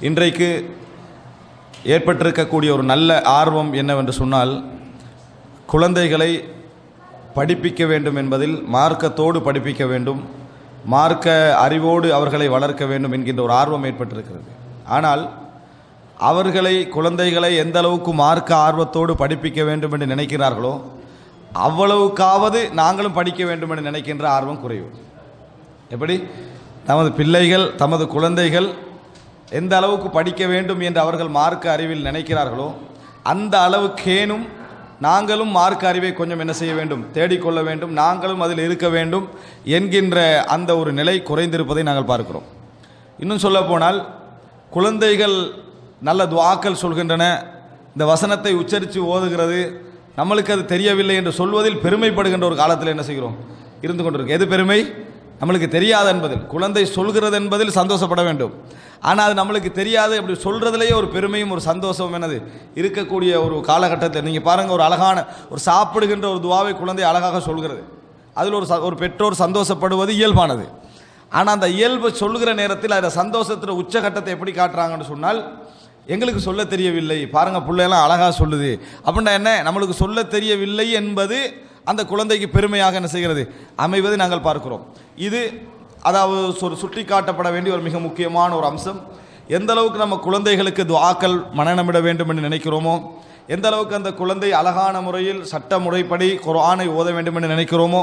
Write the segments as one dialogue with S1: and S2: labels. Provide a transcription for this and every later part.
S1: இன்றைக்கு ஏற்பட்டிருக்கக்கூடிய ஒரு நல்ல ஆர்வம் என்னவென்று சொன்னால் குழந்தைகளை படிப்பிக்க வேண்டும் என்பதில் மார்க்கத்தோடு படிப்பிக்க வேண்டும் மார்க்க அறிவோடு அவர்களை வளர்க்க வேண்டும் என்கின்ற ஒரு ஆர்வம் ஏற்பட்டிருக்கிறது. ஆனால் அவர்களை குழந்தைகளை எந்த அளவுக்கு மார்க்க ஆர்வத்தோடு படிப்பிக்க வேண்டும் என்று நினைக்கிறார்களோ அவ்வளவுக்காவது நாங்களும் படிக்க வேண்டும் என்று நினைக்கின்ற ஆர்வம் குறைவு எப்படி? தமது பிள்ளைகள் தமது குழந்தைகள் எந்த அளவுக்கு படிக்க வேண்டும் என்று அவர்கள் மார்க்க அறிவில் நினைக்கிறார்களோ அந்த அளவுக்கேனும் நாங்களும் மார்க்க அறிவை கொஞ்சம் என்ன செய்ய வேண்டும்? தேடிக்கொள்ள வேண்டும். நாங்களும் அதில் இருக்க வேண்டும் என்கின்ற அந்த ஒரு நிலை குறைந்திருப்பதை நாங்கள் பார்க்கிறோம். இன்னும் சொல்ல போனால் குழந்தைகள் நல்ல துவாக்கள் சொல்கின்றன. இந்த வசனத்தை உச்சரித்து ஓதுகிறது. நம்மளுக்கு அது தெரியவில்லை என்று சொல்வதில் பெருமைப்படுகின்ற ஒரு காலத்தில் என்ன செய்கிறோம்? இருந்து கொண்டிருக்கு எது பெருமை? நம்மளுக்கு தெரியாது என்பதில். குழந்தை சொல்கிறது என்பதில் சந்தோஷப்பட வேண்டும். ஆனால் அது நம்மளுக்கு தெரியாது. அப்படி சொல்கிறதுலேயே ஒரு பெருமையும் ஒரு சந்தோஷமும் என்னது? இருக்கக்கூடிய ஒரு காலகட்டத்தில் நீங்கள் பாருங்கள் ஒரு அழகான ஒரு சாப்பிடுகின்ற ஒரு துவாவை குழந்தை அழகாக சொல்கிறது. அதில் ஒரு ச- ஒரு பெற்றோர் சந்தோஷப்படுவது இயல்பானது. ஆனால் அந்த இயல்பு சொல்கிற நேரத்தில் அதை சந்தோஷத்தில் உச்சகட்டத்தை எப்படி காட்டுறாங்கன்னு சொன்னால் எங்களுக்கு சொல்ல தெரியவில்லை. பாருங்கள் பிள்ளையெல்லாம் அழகாக சொல்லுது. அப்படின்னா என்ன? நம்மளுக்கு சொல்ல தெரியவில்லை என்பது அந்த குழந்தைக்கு பெருமையாக என்ன செய்கிறது? அமைவதை நாங்கள் பார்க்கிறோம். இது அதாவது ஒரு சுட்டி காட்டப்பட வேண்டிய ஒரு மிக முக்கியமான ஒரு அம்சம். எந்த அளவுக்கு நம்ம குழந்தைகளுக்கு துவாக்கள் மனநமிட வேண்டும் என்று நினைக்கிறோமோ எந்த அளவுக்கு அந்த குழந்தை அழகான முறையில் சட்ட முறைப்படி குரானை ஓத வேண்டும் என்று நினைக்கிறோமோ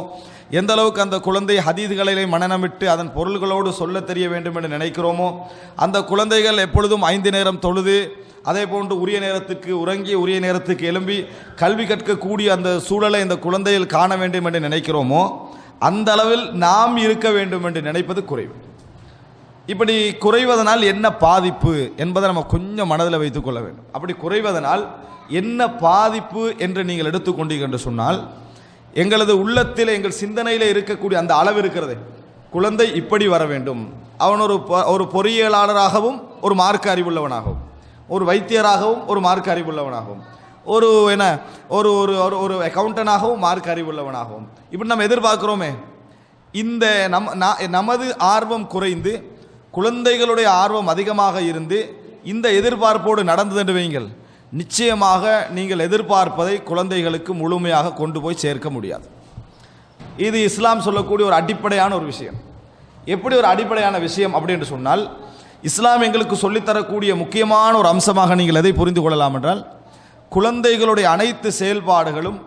S1: எந்த அளவுக்கு அந்த குழந்தை ஹதீதுகளிலே மனநமிட்டு அதன் பொருள்களோடு சொல்லத் தெரிய வேண்டும் என்று நினைக்கிறோமோ அந்த குழந்தைகள் எப்பொழுதும் ஐந்து நேரம் தொழுது அதே போன்று உரிய நேரத்துக்கு உறங்கி உரிய நேரத்துக்கு எழும்பி கல்வி கற்கக்கூடிய அந்த சூழலை இந்த குழந்தையில் காண வேண்டும் என்று நினைக்கிறோமோ அந்த அளவில் நாம் இருக்க வேண்டும் என்று நினைப்பது குறைவு. இப்படி குறைவதனால் என்ன பாதிப்பு என்பதை நம்ம கொஞ்சம் மனதில் வைத்துக் கொள்ள வேண்டும். அப்படி குறைவதனால் என்ன பாதிப்பு என்று நீங்கள் எடுத்துக்கொண்டீர்கள் என்று சொன்னால் எங்களது உள்ளத்தில் எங்கள் சிந்தனையில் இருக்கக்கூடிய அந்த அளவு இருக்கிறது. குழந்தை இப்படி வர வேண்டும். அவன் ஒரு பொ- ஒரு பொறியியலாளராகவும் ஒரு மார்க்க அறிவுள்ளவனாகவும் ஒரு வைத்தியராகவும் ஒரு மார்க்க அறிவுள்ளவனாகவும். ஒரு என்ன ஒரு ஒரு ஒரு ஒரு அக்கௌண்டனாகவும் மார்க் அறிவுள்ளவனாகவும் இப்படி நம்ம எதிர்பார்க்குறோமே. இந்த நம் நமது ஆர்வம் குறைந்து குழந்தைகளுடைய ஆர்வம் அதிகமாக இருந்து இந்த எதிர்பார்ப்போடு நடந்தது என்று வையுங்கள். நிச்சயமாக நீங்கள் எதிர்பார்ப்பதை குழந்தைகளுக்கு முழுமையாக கொண்டு போய் சேர்க்க முடியாது. இது இஸ்லாம் சொல்லக்கூடிய ஒரு அடிப்படையான ஒரு விஷயம். எப்படி ஒரு அடிப்படையான விஷயம் அப்படின்னு சொன்னால் இஸ்லாம் எங்களுக்கு சொல்லித்தரக்கூடிய முக்கியமான ஒரு அம்சமாக நீங்கள் எதை புரிந்து கொள்ளலாம் என்றால் குழந்தைகளுடைய அனைத்து செயல்பாடுகளும்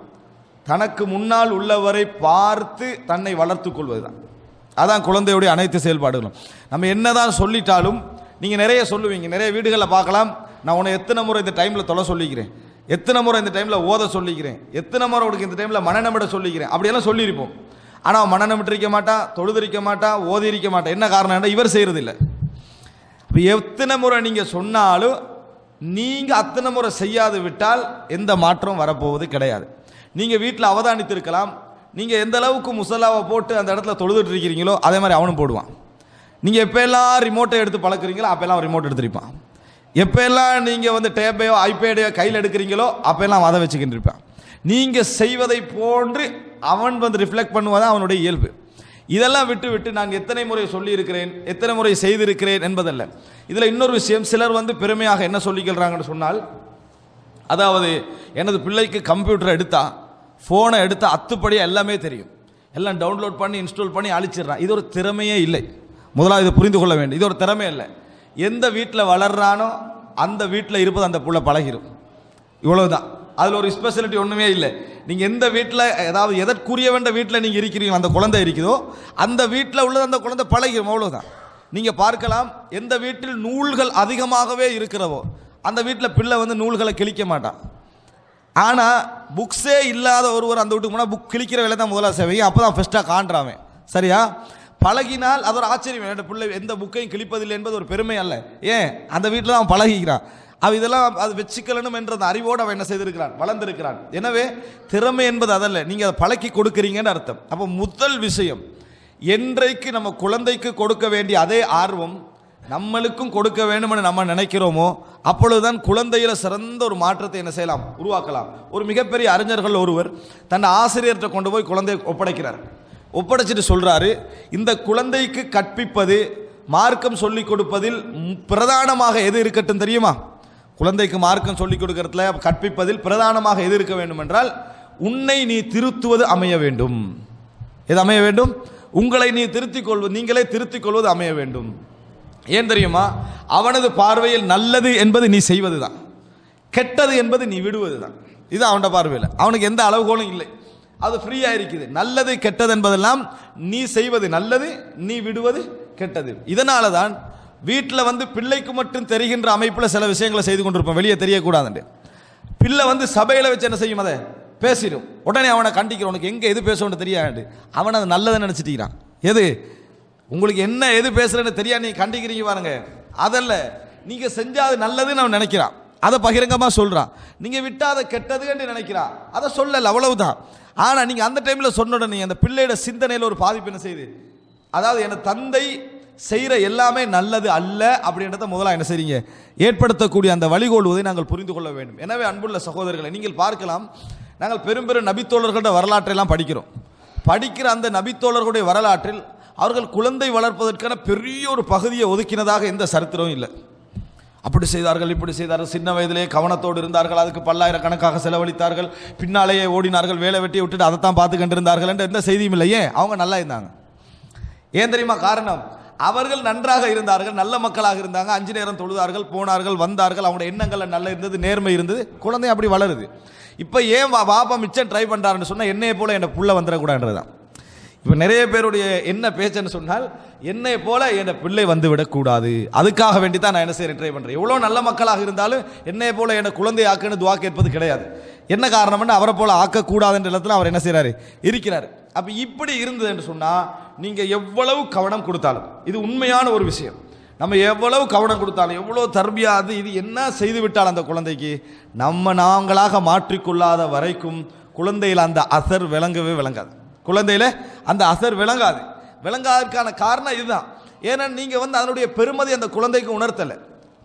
S1: தனக்கு முன்னால் உள்ளவரை பார்த்து தன்னை வளர்த்துக்கொள்வது தான் அதான் குழந்தையுடைய அனைத்து செயல்பாடுகளும். நம்ம என்னதான் சொல்லிட்டாலும் நீங்கள் நிறைய சொல்லுவீங்க. நிறைய வீடுகளில் பார்க்கலாம். நான் உன்னை எத்தனை முறை இந்த டைமில் தொலை சொல்லிக்கிறேன். எத்தனை முறை இந்த டைமில் ஓத சொல்லிக்கிறேன். எத்தனை முறை உனக்கு இந்த டைமில் மனநமிட சொல்லிக்கிறேன். அப்படியெல்லாம் சொல்லியிருப்போம். ஆனால் அவன் மனநமிட்டிருக்க மாட்டான் தொழுதிருக்க மாட்டான் ஓதி இருக்க மாட்டான் என்ன காரணம் இவர் செய்கிறதில்லை இப்போ எத்தனை முறை நீங்கள் சொன்னாலும் நீங்கள் அத்தனை முறை செய்யாது விட்டால் எந்த மாற்றமும் வரப்போவது கிடையாது. நீங்கள் வீட்டில் அவதானித்திருக்கலாம். நீங்கள் எந்த அளவுக்கு முசல்லாவை போட்டு அந்த இடத்துல தொழுதுட்டு இருக்கிறீங்களோ அதே மாதிரி அவனும் போடுவான். நீங்கள் எப்போல்லாம் ரிமோட்டை எடுத்து பழக்கிறீங்களோ அப்போல்லாம் ரிமோட் எடுத்திருப்பான். எப்போல்லாம் நீங்கள் வந்து டேப்பையோ ஐபேடையோ கையில் எடுக்கிறீங்களோ அப்போல்லாம் அதை வச்சுக்கிட்டு இருப்பான். நீங்கள் செய்வதை போன்று அவன் வந்து ரிஃப்ளெக்ட் பண்ணுவதான் அவனுடைய இயல்பு. இதெல்லாம் விட்டு விட்டு நான் எத்தனை முறை சொல்லியிருக்கிறேன் எத்தனை முறை செய்திருக்கிறேன் என்பதல்ல. இதில் இன்னொரு விஷயம் சிலர் வந்து பெருமையாக என்ன சொல்லிக்கிறாங்கன்னு சொன்னால் அதாவது எனது பிள்ளைக்கு கம்ப்யூட்டர் எடுத்தா ஃபோனை எடுத்தால் அத்துப்படியாக எல்லாமே தெரியும். எல்லாம் டவுன்லோட் பண்ணி இன்ஸ்டால் பண்ணி அழிச்சிடுறான். இது ஒரு திறமையே இல்லை. முதலாவது இதை புரிந்து கொள்ள வேண்டும். இது ஒரு திறமை இல்லை. எந்த வீட்டில் வளர்றானோ அந்த வீட்டில் இருப்பது அந்த புள்ள பழகிடும் இவ்வளவுதான். அதில் ஒரு ஸ்பெஷலிட்டி ஒன்றுமே இல்லை. நீங்கள் எந்த வீட்டில் ஏதாவது எதற்குரிய வேண்ட வீட்டில் நீங்கள் இருக்கிறீங்க அந்த குழந்தை இருக்குதோ அந்த வீட்டில் உள்ளது அந்த குழந்தை பழகிடும் அவ்வளோதான் நீங்கள் பார்க்கலாம் எந்த வீட்டில் நூல்கள் அதிகமாகவே இருக்கிறவோ அந்த வீட்டில் பிள்ளை வந்து நூல்களை கிழிக்க மாட்டான் ஆனால் புக்ஸே இல்லாத ஒருவர் அந்த வீட்டுக்கு போனால் புக் கிழிக்கிற வேலை தான் முதலாக செய்வீங்க அப்போ தான் ஃபஸ்ட்டாக காண்றாமே சரியா? பழகினால் அது ஒரு ஆச்சரியம். என்னோட பிள்ளை எந்த புக்கையும் கிழிப்பதில்லை என்பது ஒரு பெருமை அல்ல. ஏன்? அந்த வீட்டில் தான் அவன் பழகிக்கிறான். அவன் இதெல்லாம் அது வச்சுக்கலனும் என்ற அறிவோடு அவன் என்ன செய்திருக்கிறான் வளர்ந்திருக்கிறான். எனவே திறமை என்பது அதல்ல. நீங்கள் அதை பழக்கி கொடுக்குறீங்கன்னு அர்த்தம். அப்போ முதல் விஷயம் என்றைக்கு நம்ம குழந்தைக்கு கொடுக்க வேண்டிய அதே ஆர்வம் நம்மளுக்கும் கொடுக்க வேண்டும்னு நம்ம நினைக்கிறோமோ அப்பொழுதுதான் குழந்தையில் சிறந்த ஒரு மாற்றத்தை என்ன செய்யலாம்? உருவாக்கலாம். ஒரு மிகப்பெரிய அறிஞர்கள் ஒருவர் தன் ஆசிரியர்கிட்ட கொண்டு போய் குழந்தையை ஒப்படைக்கிறார். ஒப்படைச்சிட்டு சொல்கிறாரு இந்த குழந்தைக்கு கற்பிப்பது மார்க்கம் சொல்லிக் கொடுப்பதில் பிரதானமாக எது இருக்கட்டும் தெரியுமா? குழந்தைக்கு மார்க்கம் சொல்லிக் கொடுக்கறதுல கற்பிப்பதில் பிரதானமாக எது இருக்க வேண்டும் என்றால் உன்னை நீ திருத்துவது அமைய வேண்டும். எது அமைய வேண்டும்? உங்களை நீ திருத்திக் கொள்வது நீங்களே திருத்திக் கொள்வது அமைய வேண்டும். ஏன் தெரியுமா? அவனது பார்வையில் நல்லது என்பது நீ செய்வது தான் கெட்டது என்பது நீ விடுவது தான் இது அவனோட பார்வையில். அவனுக்கு எந்த அளவுகோலும் இல்லை. அது ஃப்ரீயாக இருக்குது. நல்லது கெட்டது என்பதெல்லாம் நீ செய்வது நல்லது நீ விடுவது கெட்டது. இதனால தான் வீட்டில் வந்து பிள்ளைக்கு மட்டும் தெரிகின்ற அமைப்பில் சில விஷயங்களை செய்து கொண்டிருப்போம். வெளியே தெரியக்கூடாதுண்டு பிள்ளை வந்து சபையில் வச்சு என்ன செய்யும் அதை? பேசிடும். உடனே அவனை கண்டிக்கிறோம். உனக்கு எங்கே எது பேசணும்னு தெரியாது. அவன் அது நல்லதை நினச்சிட்டிக்கிறான் எது? உங்களுக்கு என்ன எது பேசுறேன்னு தெரியாது. நீ கண்டிக்கிறீங்க பாருங்க. அதல்ல நீங்கள் செஞ்சால் அது நல்லதுன்னு அவன் நினைக்கிறான். அதை பகிரங்கமாக சொல்கிறான் நீங்கள் விட்டால் அதை கெட்டதுன்னு நினைக்கிறான். அதை சொல்லல அவ்வளவுதான். ஆனால் நீங்கள் அந்த டைமில் சொன்ன உடனே அந்த பிள்ளையோட சிந்தனையில் ஒரு பாதிப்பு என்ன செய்யுது? அதாவது என் தந்தை செய்கிற எல்லாமே நல்லது அல்ல அப்படின்றத முதலாக என்ன செய்றீங்க? ஏற்படுத்தக்கூடிய அந்த வழிகோலுவதை நாங்கள் புரிந்து கொள்ள வேண்டும். எனவே அன்புள்ள சகோதரர்களை நீங்கள் பார்க்கலாம். நாங்கள் பெரும் பெரும் நபித்தோழர்களோட வரலாற்றையெல்லாம் படிக்கிறோம். படிக்கிற அந்த நபித்தோழர்களுடைய வரலாற்றில் அவர்கள் குழந்தை வளர்ப்பதற்கான பெரிய ஒரு பகுதியை ஒதுக்கினதாக எந்த சரித்திரமும் இல்லை. அப்படி செய்தார்கள் இப்படி செய்தார்கள். சின்ன வயதிலே கவனத்தோடு இருந்தார்கள் அதுக்கு பல்லாயிரக்கணக்காக செலவழித்தார்கள். பின்னாலேயே ஓடினார்கள் வேலை வெட்டி விட்டுட்டு அதைத்தான் பார்த்து கண்டிருந்தார்கள் என்ற எந்த செய்தியும் இல்லையே அவங்க நல்லா இருந்தாங்க. ஏன் தெரியுமா? காரணம் அவர்கள் நன்றாக இருந்தார்கள் நல்ல மக்களாக இருந்தாங்க அஞ்சு நேரம் தொழுதார்கள் போனார்கள் வந்தார்கள் அவங்களோட எண்ணங்கள் நல்லா இருந்தது நேர்மை இருந்தது குழந்தை அப்படி வளருது. இப்போ ஏன் வா- பாப்பா மிச்சம் ட்ரை பண்ணுறாருன்னு சொன்னால் என்னைய போல் என்னை புள்ள வந்துடக்கூடாதுன்றதுதான். இப்போ நிறைய பேருடைய என்ன பேச்சுன்னு சொன்னால் என்னை போல என் பிள்ளை வந்து விடக்கூடாது அதுக்காக வேண்டி தான் நான் என்ன செய்ய ட்ரை பண்ணுறேன் எவ்வளோ நல்ல மக்களாக இருந்தாலும் என்னை போல என் குழந்தை ஆக்குன்னு துவா கேட்பது கிடையாது. என்ன காரணம்னு அவரை போல ஆக்கக்கூடாதுன்ற இடத்துல அவர் என்ன செய்கிறாரு இருக்கிறார். அப்போ இப்படி இருந்தது என்று சொன்னால் நீங்கள் எவ்வளவு கவனம் கொடுத்தாலும் இது உண்மையான ஒரு விஷயம். நம்ம எவ்வளவு கவனம் கொடுத்தாலும் எவ்வளோ தர்பியாது இது என்ன செய்து விட்டால் அந்த குழந்தைக்கு? நம்ம நாங்களாக மாற்றிக்கொள்ளாத வரைக்கும் குழந்தையில் அந்த அசர் விளங்கவே விளங்காது. குழந்தையில அந்த அசர் விளங்காது. விளங்காததுக்கான காரணம் இதுதான். ஏன்னா நீங்கள் வந்து அதனுடைய பெருமதி அந்த குழந்தைக்கு உணர்த்தலை.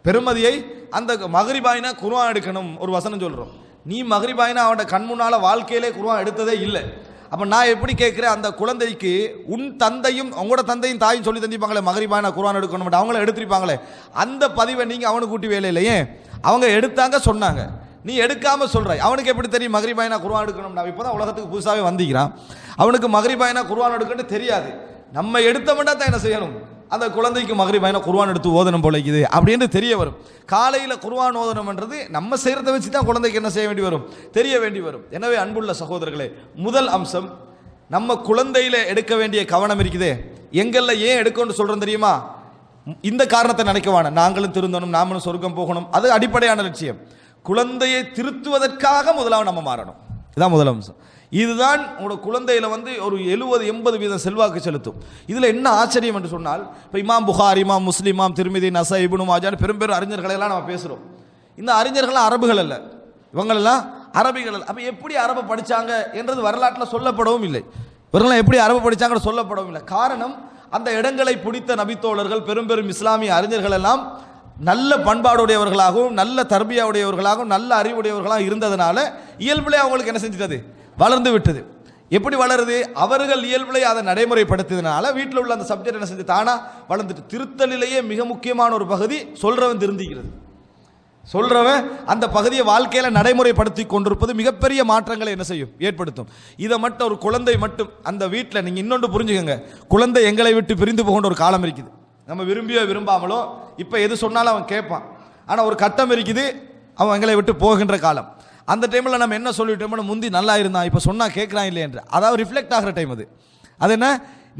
S1: பெருமதியை அந்த மகரிபாயினா குருவான் எடுக்கணும் ஒரு வசனம் சொல்கிறோம் நீ மகரிபாயினா அவனோட கண் முன்னால வாழ்க்கையிலே குருவான் எடுத்ததே இல்லை. அப்போ நான் எப்படி கேட்குறேன்? அந்த குழந்தைக்கு உன் தந்தையும் உங்களோட தந்தையும் தாயும் சொல்லி தந்திப்பாங்களே மகரிபாயினா குரான் எடுக்கணும் அவங்கள எடுத்திருப்பாங்களே. அந்த பதிவை நீங்கள் அவனுக்கு கூட்டி வேலை இல்லையே? அவங்க எடுத்தாங்க சொன்னாங்க. நீ எடுக்காமல் சொல்கிற அவனுக்கு எப்படி தெரியும் மகரிபாயினா குருவான் எடுக்கணும்னா? இப்போ தான் உலகத்துக்கு புதுசாகவே வந்திக்கிறான் அவனுக்கு மகரிபாயினா குருவான் எடுக்கணும்னு தெரியாது. நம்ம எடுத்தோம்னா தான் என்ன செய்யணும்? அந்த குழந்தைக்கு மகரிபாயினா குர்ஆன் எடுத்து ஓதனம் போல இருக்குது. அப்படின்னு தெரிய வரும். காலையில் குர்ஆன் ஓதனம்ன்றது நம்ம செய்கிறத வச்சு தான் குழந்தைக்கு என்ன செய்ய வேண்டி வரும்? தெரிய வேண்டி வரும். எனவே அன்புள்ள சகோதரர்களே முதல் அம்சம் நம்ம குழந்தையில் எடுக்க வேண்டிய கவனம் இருக்குதே. எங்கள்ல ஏன் எடுக்கணும்னு சொல்கிறோம் தெரியுமா? இந்த காரணத்தை நினைக்கவான. நாங்களும் திருந்தணும் நாமளும் சொர்க்கம் போகணும். அது அடிப்படையான லட்சியம். குழந்தையை திருத்துவதற்காக முதலாவது நம்ம மாறணும். இதான் முதல் அம்சம். இதுதான் உங்களோட குழந்தையில வந்து ஒரு எழுபது எண்பது வீதம் செல்வாக்கு செலுத்தும். இதில் என்ன ஆச்சரியம் என்று சொன்னால் இப்போ இமாம் புகார் இமாம் முஸ்லிம் இமாம் திருமிதி நசா இபுனு மாஜான் பெரும் பெரும் அறிஞர்களெல்லாம் நம்ம பேசுகிறோம் இந்த அறிஞர்கள்லாம் அரபுகள் அல்ல. இவங்களெல்லாம் அரபிகள் அல்ல. அப்போ எப்படி அரபு படித்தாங்க என்றது வரலாற்றில் சொல்லப்படவும் இல்லை. இவர்கள்லாம் எப்படி அரபு படித்தாங்கன்னு சொல்லப்படவும் இல்லை. காரணம் அந்த இடங்களை பிடித்த நபித்தோழர்கள் பெரும் பெரும் இஸ்லாமிய அறிஞர்கள் எல்லாம் நல்ல பண்பாடுடையவர்களாகவும் நல்ல தர்பியாவுடையவர்களாகவும் நல்ல அறிவுடையவர்களாக இருந்ததுனால இயல்பிலே அவங்களுக்கு என்ன செஞ்சிட்டது? வளர்ந்து விட்டது. எப்படி வளருது? அவர்கள் இயல்பிலே அதை நடைமுறைப்படுத்தினால வீட்டில் உள்ள அந்த சப்ஜெக்ட் என்ன செஞ்சு தானா வளர்ந்துட்டு திருத்தலிலேயே மிக முக்கியமான ஒரு பகுதி சொல்றவன் திருந்திக்கிறது சொல்றவன் அந்த பகுதியை வாழ்க்கையில நடைமுறைப்படுத்தி கொண்டிருப்பது மிகப்பெரிய மாற்றங்களை என்ன செய்யும்? ஏற்படுத்தும். இதை மட்டும் ஒரு குழந்தை மட்டும் அந்த வீட்டில் நீங்க இன்னொன்று புரிஞ்சுக்கோங்க. குழந்தை எங்களை விட்டு பிரிந்து போகின்ற ஒரு காலம் இருக்குது. நம்ம விரும்பியோ விரும்பாமலோ இப்போ எது சொன்னாலும் அவன் கேட்பான். ஆனால் ஒரு கட்டம் இருக்குது அவன் எங்களை விட்டு போகின்ற காலம். அந்த டைமில் நம்ம என்ன சொல்லிட்டோம்னா முந்தி நல்லா இருந்தான் இப்போ சொன்னால் கேட்குறான் இல்லை என்று. அதாவது ரிஃப்ளெக்ட் ஆகிற டைம் அது. அது என்ன?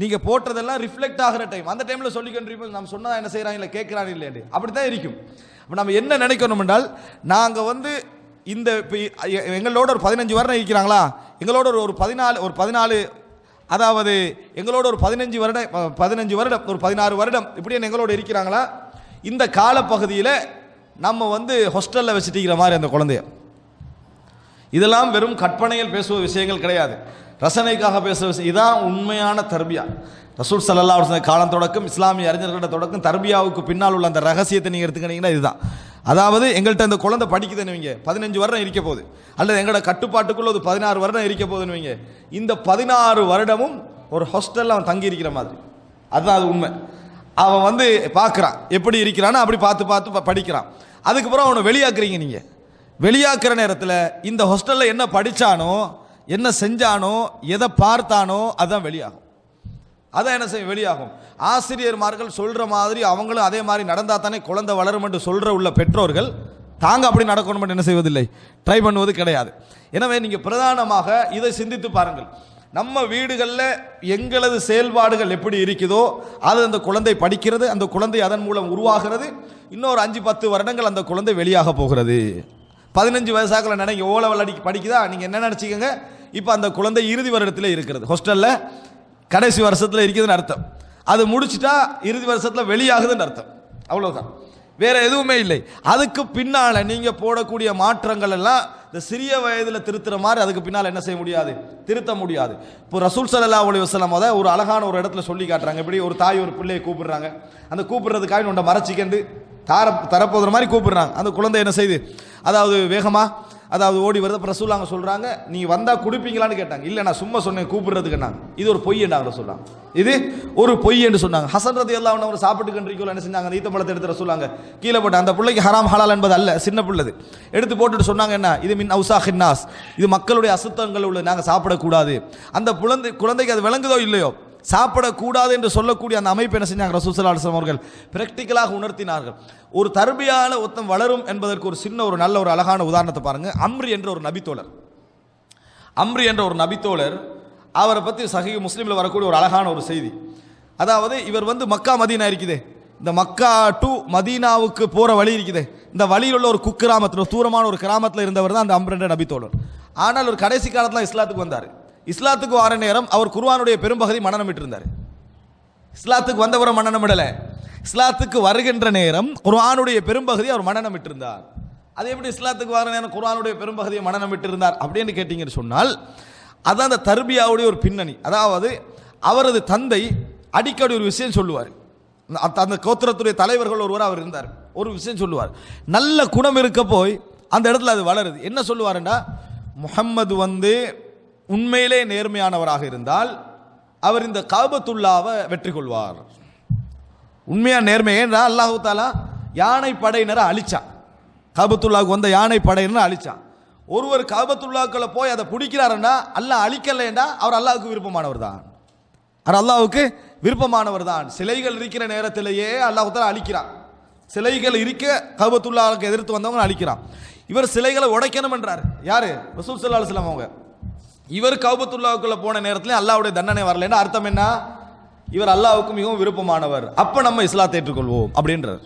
S1: நீங்கள் போட்டதெல்லாம் ரிஃப்ளெக்ட் ஆகிற டைம் அந்த டைமில் சொல்லிக்கொண்டிருப்போம் நம்ம சொன்னால் என்ன செய்கிறான் இல்லை கேட்குறான் இல்லை என்று. அப்படி தான் இருக்கும். இப்போ நம்ம என்ன நினைக்கணும் என்றால் நாங்கள் வந்து இந்த இப்போ எங்களோட ஒரு பதினஞ்சு வருடம் இருக்கிறாங்களா? எங்களோட ஒரு ஒரு பதினாலு ஒரு பதினாலு அதாவது எங்களோட ஒரு பதினஞ்சு வருடம் பதினஞ்சு வருடம் ஒரு பதினாறு வருடம் இப்படியே எங்களோட இருக்கிறாங்களா? இந்த காலப்பகுதியில் நம்ம வந்து ஹாஸ்டலில் வச்சுட்டிக்கிற மாதிரி அந்த குழந்தைய. இதெல்லாம் வெறும் கற்பனையில் பேசுவ விஷயங்கள் கிடையாது. ரசனைக்காக பேசுகிற விஷயம். இதுதான் உண்மையான தர்பியா. ரசூல் சல்லா காலம் தொடக்கம் இஸ்லாமிய அறிஞர்களோட தொடக்கம் தர்பியாவுக்கு பின்னால் உள்ள அந்த ரகசியத்தை நீங்கள் எடுத்துக்கிட்டீங்கன்னா இதுதான். அதாவது எங்கள்கிட்ட அந்த குழந்தை படிக்குதுன்னு வைங்க பதினஞ்சு வருடம் இருக்க போகுது. அல்லது எங்களோட கட்டுப்பாட்டுக்குள்ள ஒரு பதினாறு வருடம் இருக்க போகுதுன்னு வைங்க. இந்த பதினாறு வருடமும் ஒரு ஹாஸ்டலில் அவன் தங்கி இருக்கிற மாதிரி. அதுதான் அது உண்மை. அவன் வந்து பார்க்குறான். எப்படி இருக்கிறான்னு அப்படி பார்த்து பார்த்து படிக்கிறான். அதுக்கப்புறம் அவனை வெளியாக்குறீங்க நீங்கள் வெளியாக்குற நேரத்தில் இந்த ஹாஸ்டலில் என்ன படித்தானோ என்ன செஞ்சானோ எதை பார்த்தானோ அதுதான் வெளியாகும். அதான் என்ன செய்யும்? வெளியாகும். ஆசிரியர்மார்கள் சொல்கிற மாதிரி அவங்களும் அதே மாதிரி நடந்தால் தானே குழந்தை வளரும் என்று சொல்கிற உள்ள பெற்றோர்கள் தாங்க அப்படி நடக்கணும் என்று என்ன செய்வதில்லை? ட்ரை பண்ணுவது கிடையாது. எனவே நீங்கள் பிரதானமாக இதை சிந்தித்து பாருங்கள். நம்ம வீடுகளில் எங்களது செயல்பாடுகள் எப்படி இருக்குதோ அது அந்த குழந்தை படிக்கிறது அந்த குழந்தை அதன் மூலம் உருவாகிறது. இன்னொரு அஞ்சு பத்து வருடங்கள் அந்த குழந்தை வெளியாக போகிறது. பதினஞ்சு வயசாக்கள் நினைக்க ஓலை விளையாடி படிக்குதா? நீங்கள் என்ன நினச்சிக்கோங்க? இப்போ அந்த குழந்தை இறுதி வருடத்தில் இருக்கிறது. ஹாஸ்டலில் கடைசி வருஷத்தில் இருக்குதுன்னு அர்த்தம். அது முடிச்சிட்டா இறுதி வருஷத்தில் வெளியாகுதுன்னு அர்த்தம். அவ்வளோதான் வேற எதுவுமே இல்லை. அதுக்கு பின்னால் நீங்கள் போடக்கூடிய மாற்றங்கள் எல்லாம் இந்த சிறிய வயதில் திருத்துற மாதிரி அதுக்கு பின்னால் என்ன செய்ய முடியாது? திருத்த முடியாது. இப்போ ரசூல் சல்லா அலைஹி வஸல்லம் அதை ஒரு அழகான ஒரு இடத்துல சொல்லி காட்டுறாங்க. எப்படி ஒரு தாய் ஒரு பிள்ளையை கூப்பிடுறாங்க. அந்த கூப்பிடுறதுக்காக உண்டை மறைச்சிக்கண்டு தார தரப்போகிற மாதிரி கூப்பிடுறாங்க. அந்த குழந்தை என்ன செய்யுது அதாவது வேகமாக அதாவது ஓடி வருது. அப்புறம் ரசூலாங்க சொல்கிறாங்க நீ வந்தால் கொடுப்பீங்களான்னு கேட்டாங்க. இல்லை நான் சும்மா சொன்னேன் கூப்பிடுறதுக்குன்னாங்க இது ஒரு பொய் என்றாங்க சொல்றாங்க இது ஒரு பொய் என்று சொன்னாங்க. ஹசன் ரதி எல்லாம் அவர் சாப்பிட்டு கண்டிக்கல என்ன செஞ்சாங்க? நீத்த பழத்தை எடுத்து ரசூலாங்க கீழே போட்டு அந்த பிள்ளைக்கு ஹராம் ஹலால் என்பது அல்ல சின்ன பிள்ளது. எடுத்து போட்டுட்டு சொன்னாங்க என்ன? இது மின் அவுசா ஹின்னாஸ் இது மக்களுடைய அசுத்தங்கள் உள்ள நாங்கள் சாப்பிடக்கூடாது. அந்த குழந்தை குழந்தைக்கு அது விளங்குதோ இல்லையோ? சாப்பிடக்கூடாது என்று சொல்லக்கூடிய அந்த அமைப்பு என்ன செஞ்சாங்க? ரசூசல் அலுவலம் அவர்கள் பிராக்டிக்கலாக உணர்த்தினார்கள். ஒரு தர்பியான ஒத்தம் வளரும் என்பதற்கு ஒரு சின்ன ஒரு நல்ல ஒரு அழகான உதாரணத்தை பாருங்க. அம்ரி என்ற ஒரு நபித்தோழர். அம்ரி என்ற ஒரு நபித்தோழர் அவரை பற்றி சஹி முஸ்லீமில் வரக்கூடிய ஒரு அழகான ஒரு செய்தி. அதாவது இவர் வந்து மக்கா மதீனா இருக்குதே. இந்த மக்கா டு மதீனாவுக்கு போகிற வழி இருக்குதே. இந்த வழியில் உள்ள ஒரு குக்கிராமத்தில் தூரமான ஒரு கிராமத்தில் இருந்தவர் தான் அந்த அம்ர் என்ற நபித்தோழர். ஆனால் ஒரு கடைசி காலத்தில் இஸ்லாத்துக்கு வந்தார். இஸ்லாத்துக்கு வர நேரம் அவர் குர்வானுடைய பெரும்பகுதி மனநம் இருந்தார் இஸ்லாத்துக்கு வந்தவரை மனநமிடலை இஸ்லாத்துக்கு வருகின்ற நேரம் குர்ஆனுடைய பெரும்பகுதி அவர் மன்னனம் இருந்தார் அது எப்படி இஸ்லாத்துக்கு வர நேரம் குர்ஆனுடைய பெரும்பகுதியை மனநம் இருந்தார் அப்படின்னு கேட்டீங்கன்னு சொன்னால் அதான் அந்த தர்பியாவுடைய ஒரு பின்னணி. அதாவது அவரது தந்தை அடிக்கடி ஒரு விஷயம் சொல்லுவார். அந்த- கோத்திரத்துடைய தலைவர்கள் ஒருவர் அவர் இருந்தார். ஒரு விஷயம் சொல்லுவார். நல்ல குணம் இருக்க போய் அந்த இடத்துல அது வளருது. என்ன சொல்லுவாருன்னா முஹம்மது வந்து உண்மையிலே நேர்மையானவராக இருந்தால் அவர் இந்த காபத்துல்லாவை வெற்றி கொள்வார் உண்மையா நேர்மை ஏன்னா அல்லாஹு தாலா யானை படையினரை அழிச்சான். காபத்துல்லாவுக்கு வந்த யானை படையினரை அழிச்சான். ஒருவர் காபத்துல்லாக்களை போய் அதை பிடிக்கிறாருன்னா அல்லாஹ் அழிக்கலைன்னா அவர் அல்லாவுக்கு விருப்பமானவர் தான். அவர் அல்லாவுக்கு விருப்பமானவர் தான். சிலைகள் இருக்கிற நேரத்திலேயே அல்லாஹ் தாலா அழிக்கிறான். சிலைகள் இருக்க கபத்துல்லாவுக்கு எதிர்த்து வந்தவங்க அழிக்கிறான். இவர் சிலைகளை உடைக்கணும் என்றார் யாரு? ரசூல் சல்லா அவங்க. இவர் கௌபத்துல்லாவுக்குள்ள போன நேரத்துல அல்லாவுடைய தண்டனை வரலன்னு அர்த்தம் என்ன? இவர் அல்லாவுக்கு மிகவும் விருப்பமானவர். அப்ப நம்ம இஸ்லாத்தை ஏற்றுக்கொள்வோம் அப்படின்றார்.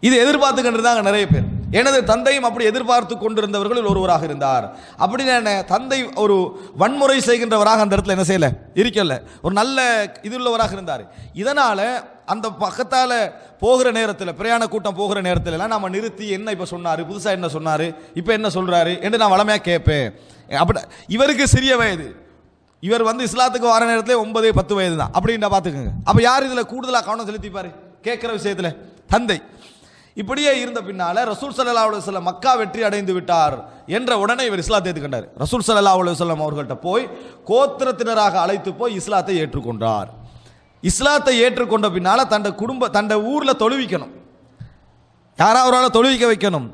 S1: இது எதிர்பார்த்து நிறைய பேர். எனது தந்தையும் அப்படி எதிர்பார்த்து கொண்டிருந்தவர்களில் ஒருவராக இருந்தார். அப்படின்னு என்ன? தந்தை ஒரு வன்முறை செய்கின்றவராக அந்த இடத்துல என்ன செய்யல? இருக்கல. ஒரு நல்ல இது உள்ளவராக இருந்தார். இதனால அந்த பக்கத்தால் போகிற நேரத்தில் பிரயாண கூட்டம் போகிற நேரத்திலலாம் நம்ம நிறுத்தி என்ன இப்போ சொன்னார் புதுசாக என்ன சொன்னார் இப்போ என்ன சொல்கிறாரு என்று நான் வளமையாக கேட்பேன். அப்படி இவருக்கு சிறிய வயது. இவர் வந்து இஸ்லாத்துக்கு வர நேரத்தில் ஒன்பது பத்து வயது தான். அப்படின்ற பார்த்துக்கோங்க அப்போ யார் இதில் கூடுதலாக கவனம் செலுத்திப்பார்? கேட்குற விஷயத்தில். தந்தை. இப்படியே இருந்த பின்னால ரசூல் சல்லா அலுவலம் மக்கா வெற்றி அடைந்து விட்டார் என்ற உடனே இவர் இஸ்லாத்தை ஏற்றுக்கொண்டார் ரசூல் சல்லா அலுவலம் அவர்கள்ட்ட போய் கோத்திரத்தினராக அழைத்து போய் இஸ்லாத்தை ஏற்றுக்கொண்டார். இஸ்லாத்தை ஏற்றுக்கொண்ட பின்னால் தண்ட குடும்ப தண்ட ஊரில் தொழுவிக்கணும். யாராவது தொழுவிக்க வைக்கணும்?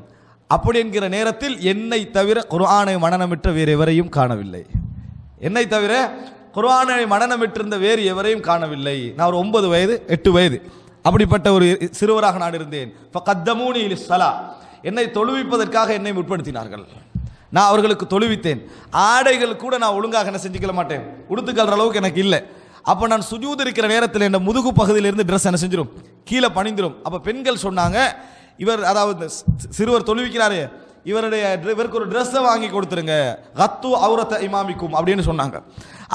S1: அப்படி என்கிற நேரத்தில் என்னை தவிர குர்ஆனை மனநமிட்ட வேறு எவரையும் காணவில்லை. என்னை தவிர குர்ஆனை மனநமிட்டிருந்த வேறு எவரையும் காணவில்லை. நான் ஒரு ஒன்பது வயது எட்டு வயது. அப்படிப்பட்ட ஒரு சிறுவராக நான் இருந்தேன். இப்போ கத்தமூனி சலா என்னை தொழுவிப்பதற்காக என்னை முற்படுத்தினார்கள். நான் அவர்களுக்கு தொழுவித்தேன். ஆடைகள் கூட நான் ஒழுங்காக என்ன செஞ்சுக்கல மாட்டேன். உடுத்துக்கல்ற அளவுக்கு எனக்கு இல்லை. அப்போ நான் சுஜூத் இருக்கிற நேரத்தில் என் முதுகு பகுதியிலிருந்து ட்ரெஸ் என்ன செஞ்சிடும் கீழே பணிந்துடும் அப்போ பெண்கள் சொன்னாங்க இவர் அதாவது சிறுவர் தொழுவிக்கிறாரு இவருடைய இவருக்கு ஒரு ட்ரெஸ்ஸை வாங்கி கொடுத்துருங்க. கத்து அவுரத்த இமாமிக்கும் அப்படின்னு சொன்னாங்க.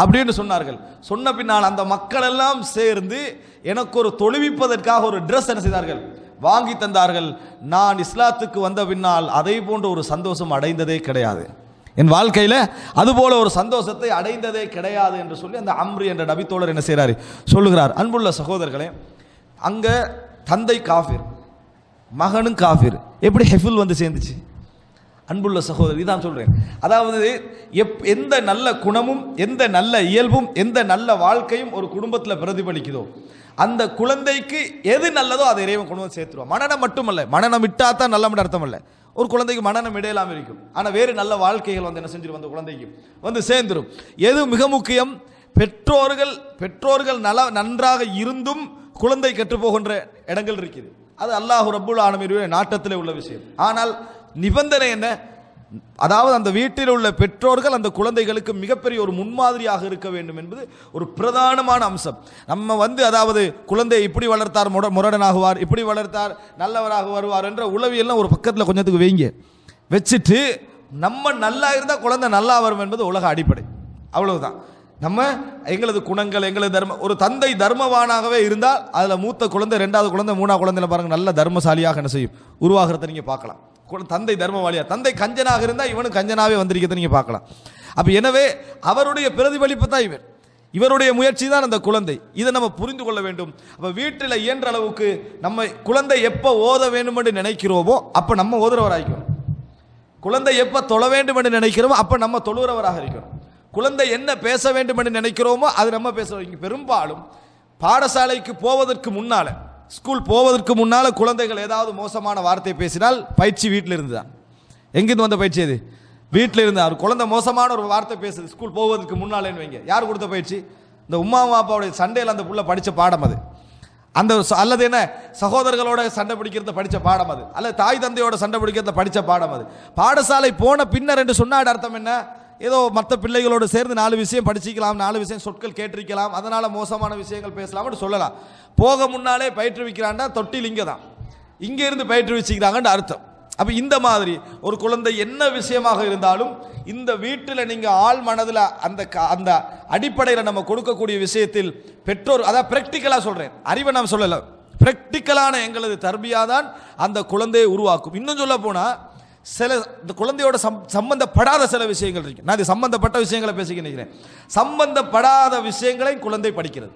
S1: அப்படின்னு சொன்னார்கள். சொன்ன பின்னால் அந்த மக்கள் எல்லாம் சேர்ந்து எனக்கு ஒரு தொழுவிப்பதற்காக ஒரு ட்ரெஸ் என்ன செய்தார்கள்? வாங்கி தந்தார்கள். நான் இஸ்லாத்துக்கு வந்த பின்னால் அதை போன்ற ஒரு சந்தோஷம் அடைந்ததே கிடையாது. என் வாழ்க்கையில் அதுபோல ஒரு சந்தோஷத்தை அடைந்ததே கிடையாது என்று சொல்லி அந்த அம்ரு என்ற நபித்தோழர் என்ன செய்கிறார் சொல்லுகிறார். அன்புள்ள சகோதரர்களே அங்கே தந்தை காஃபிர் மகனும் காஃபிர். எப்படி ஹெஃபுல் வந்து சேர்ந்துச்சு? அன்புள்ள சகோதரி தான் சொல்கிறேன் அதாவது எப் எந்த நல்ல குணமும் எந்த நல்ல இயல்பும் எந்த நல்ல வாழ்க்கையும் ஒரு குடும்பத்தில் பிரதிபலிக்குதோ அந்த குழந்தைக்கு எது நல்லதோ அதை இறைவன் கொண்டு வந்து சேர்த்துருவான். மனநம் மட்டுமல்ல மனநம் விட்டா தான் நல்ல மட்டும் அர்த்தம் இல்லை ஒரு குழந்தைக்கு மனநம் இடையெல்லாம் இருக்கும். ஆனால் வேறு நல்ல வாழ்க்கைகள் வந்து என்ன செஞ்சிடும் அந்த குழந்தைக்கு வந்து சேர்ந்துடும் எது மிக முக்கியம்? பெற்றோர்கள் பெற்றோர்கள் நல நன்றாக இருந்தும் குழந்தை கற்றுப்போகின்ற இடங்கள் இருக்குது. அது அல்லாஹ் ரப்புல் ஆலமீனுடைய நாட்டத்தில் உள்ள விஷயம். ஆனால் நிபந்தனை என்ன? அதாவது அந்த வீட்டில் உள்ள பெற்றோர்கள் அந்த குழந்தைகளுக்கு மிகப்பெரிய ஒரு முன்மாதிரியாக இருக்க வேண்டும் என்பது ஒரு பிரதானமான அம்சம். நம்ம வந்து அதாவது குழந்தை இப்படி வளர்த்தார் முர முரடனாகுவார் இப்படி வளர்த்தார் நல்லவராக வருவார் என்ற உளவியெல்லாம் ஒரு பக்கத்தில் கொஞ்சத்துக்கு வைங்க. வச்சுட்டு நம்ம நல்லா இருந்தால் குழந்தை நல்லா வரும் என்பது உலக அடிப்படை. அவ்வளவுதான். நம்ம எங்களது குணங்கள் எங்களது தர்ம ஒரு தந்தை தர்மவானாகவே இருந்தால் அதில் மூத்த குழந்தை ரெண்டாவது குழந்தை மூணாவது குழந்தையில பாருங்க நல்ல தர்மசாலியாக என்ன செய்யும்? உருவாகிறத நீங்கள் பார்க்கலாம். தந்தை தர்மவாளியா தந்தை கஞ்சனாக இருந்தால் இவனும் கஞ்சனாவே வந்திருக்கிறது நீங்கள் பார்க்கலாம். அப்போ எனவே அவருடைய பிரதிபலிப்பு தான் இவர். இவருடைய முயற்சி தான் அந்த குழந்தை. இதை நம்ம புரிந்து கொள்ள வேண்டும். அப்போ வீட்டில் இயன்ற அளவுக்கு நம்ம குழந்தை எப்போ ஓத வேண்டும் என்று நினைக்கிறோமோ அப்போ நம்ம ஓதுறவராகிக்கணும் குழந்தை எப்போ தொழ வேண்டும் என்று நினைக்கிறோமோ அப்போ நம்ம தொழுகிறவராக இருக்கிறோம் குழந்தை என்ன பேச வேண்டும் என்று நினைக்கிறோமோ அது நம்ம பேச பெரும்பாலும் பாடசாலைக்கு போவதற்கு முன்னால் ஸ்கூல் போவதற்கு முன்னால் குழந்தைகள் ஏதாவது மோசமான வார்த்தை பேசினால் பயிற்சி வீட்டில் இருந்து தான் எங்கேருந்து வந்த பயிற்சி அது வீட்டில் இருந்து அவர் குழந்தை மோசமான ஒரு வார்த்தை பேசுது ஸ்கூல் போவதற்கு முன்னாலேன்னு வைங்க. யார் கொடுத்த பயிற்சி? இந்த உமா அப்பாவுடைய சண்டையில் அந்த புள்ள படித்த பாடம் அது. அந்த அல்லது என்ன? சகோதரர்களோட சண்டை பிடிக்கிறத படித்த பாடம் அது. அல்லது தாய் தந்தையோட சண்டை பிடிக்கிறத படித்த பாடம் அது. பாடசாலை போன பின்னர் என்று சொன்னாட அர்த்தம் என்ன? ஏதோ மற்ற பிள்ளைகளோடு சேர்ந்து நாலு விஷயம் படிச்சிக்கலாம் நாலு விஷயம் சொற்கள் கேட்டிருக்கலாம் அதனால் மோசமான விஷயங்கள் பேசலாம்னு சொல்லலாம். போக முன்னாலே பயிற்றுவிக்கிறான்டா தொட்டில் இங்கே தான் இங்கேருந்து பயிற்றுவிச்சுக்கிறாங்கன்னு அர்த்தம். அப்போ இந்த மாதிரி ஒரு குழந்தை என்ன விஷயமாக இருந்தாலும் இந்த வீட்டில் நீங்கள் ஆள் மனதில் அந்த க- அந்த அடிப்படையில் நம்ம கொடுக்கக்கூடிய விஷயத்தில் பெற்றோர் அதான் ப்ராக்டிக்கலாக சொல்கிறேன் அறிவை நான் சொல்லலை. ப்ராக்டிக்கலான எங்களது தர்பியா தான் அந்த குழந்தையை உருவாக்கும். இன்னும் சொல்ல போனால் சில இந்த குழந்தையோட சம் சம்பந்தப்படாத சில விஷயங்கள் இருக்கு. நான் இது சம்பந்தப்பட்ட விஷயங்களை பேசிக்க நினைக்கிறேன். சம்பந்தப்படாத விஷயங்களை குழந்தை படிக்கிறது.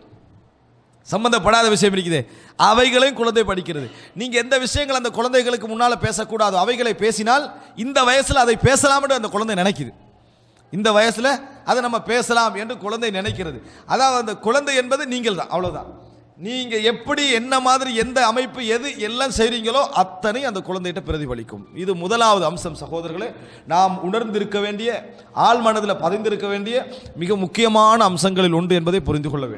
S1: சம்பந்தப்படாத விஷயம் இருக்குது. அவைகளையும் குழந்தை படிக்கிறது. நீங்கள் எந்த விஷயங்கள் அந்த குழந்தைகளுக்கு முன்னால் பேசக்கூடாதோ அவைகளை பேசினால் இந்த வயசில் அதை பேசலாம்னு அந்த குழந்தை நினைக்குது. இந்த வயசில் அதை நம்ம பேசலாம் என்று குழந்தை நினைக்கிறது. அதாவது அந்த குழந்தை என்பது நீங்கள் தான் அவ்வளோதான் நீங்க எப்படி என்ன மாதிரி எந்த அமைப்பு எது எல்லாம் செய்றீங்களோ அத்தனை அந்த குழந்தைகிட்ட பிரதிபலிக்கும். இது முதலாவது அம்சம் சகோதரர்களே. நாம் உணர்ந்திருக்க வேண்டிய ஆள் மனதில் பதிந்திருக்க வேண்டிய மிக முக்கியமான அம்சங்களில் ஒன்று என்பதை புரிந்து கொள்ள வேண்டும்.